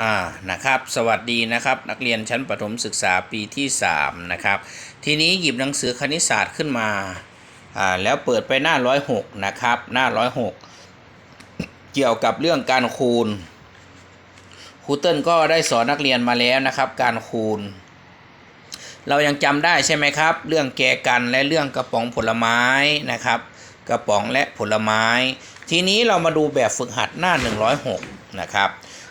อ่านะครับ สวัสดีนะครับ นักเรียนชั้นประถมศึกษาปีที่ 3 นะครับ ทีนี้หยิบหนังสือคณิตศาสตร์ขึ้นมาอ่าแล้วเปิดไปหน้า 106 นะครับ หน้า 106 เกี่ยวกับเรื่องการคูณครูเติ้ลก็ได้สอนนักเรียนมาแล้วนะครับ การคูณ เรายังจำได้ใช่ไหมครับ เรื่องแกกันและเรื่องกระป๋องผลไม้นะครับ กระป๋องและผลไม้ ทีนี้เรามาดูแบบฝึกหัดหน้า 106 นะครับ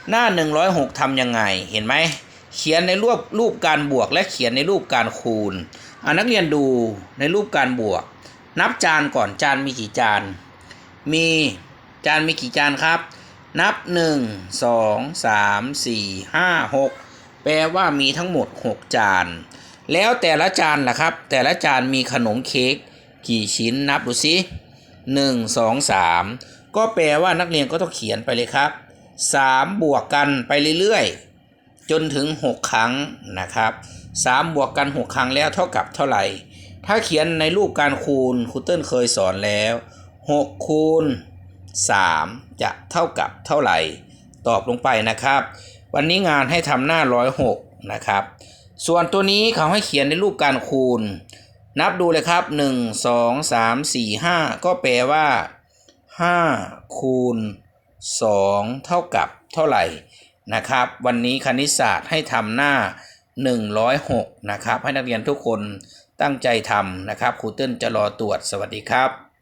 หน้า 106ทำยังไง เห็นไหม เขียนในรูปรูปการบวก และเขียนในรูปการคูณอ่านักเรียนดูในรูปการบวก นับจานก่อนจานมีกี่จาน มีจานมีกี่จานครับ นับ 1 2 3 4 5 6 แปลว่ามีทั้งหมด 6 จาน แล้วแต่ละจานล่ะครับ แต่ละจานมีขนมเค้กกี่ชิ้นนับดูสิ1 2 3 ก็แปลว่านักเรียนก็ต้องเขียนไปเลยครับ 3 บวกกันไปเรื่อยๆ จนถึง 6 ครั้งนะครับ3บวกกัน 6 ครั้งแล้วเท่ากับเท่าไหร่ ถ้าเขียนในรูปการคูณครูเติ้ลเคยสอนแล้ว6คูณ3 จะเท่ากับเท่าไหร่ ตอบลงไปนะครับ วันนี้งานให้ทำหน้า 106 นะครับ ส่วนตัวนี้เขาให้เขียนในรูปการคูณ นับดูเลยครับ 1 2 3 4 5 ก็แปลว่า 5 คูณ 2 เท่ากับเท่าไหร่นะครับ วันนี้คณิตศาสตร์ให้ทำหน้า 106 นะครับ ให้นักเรียนทุกคนตั้งใจทำนะครับครูเติ้ลจะรอตรวจสวัสดีครับ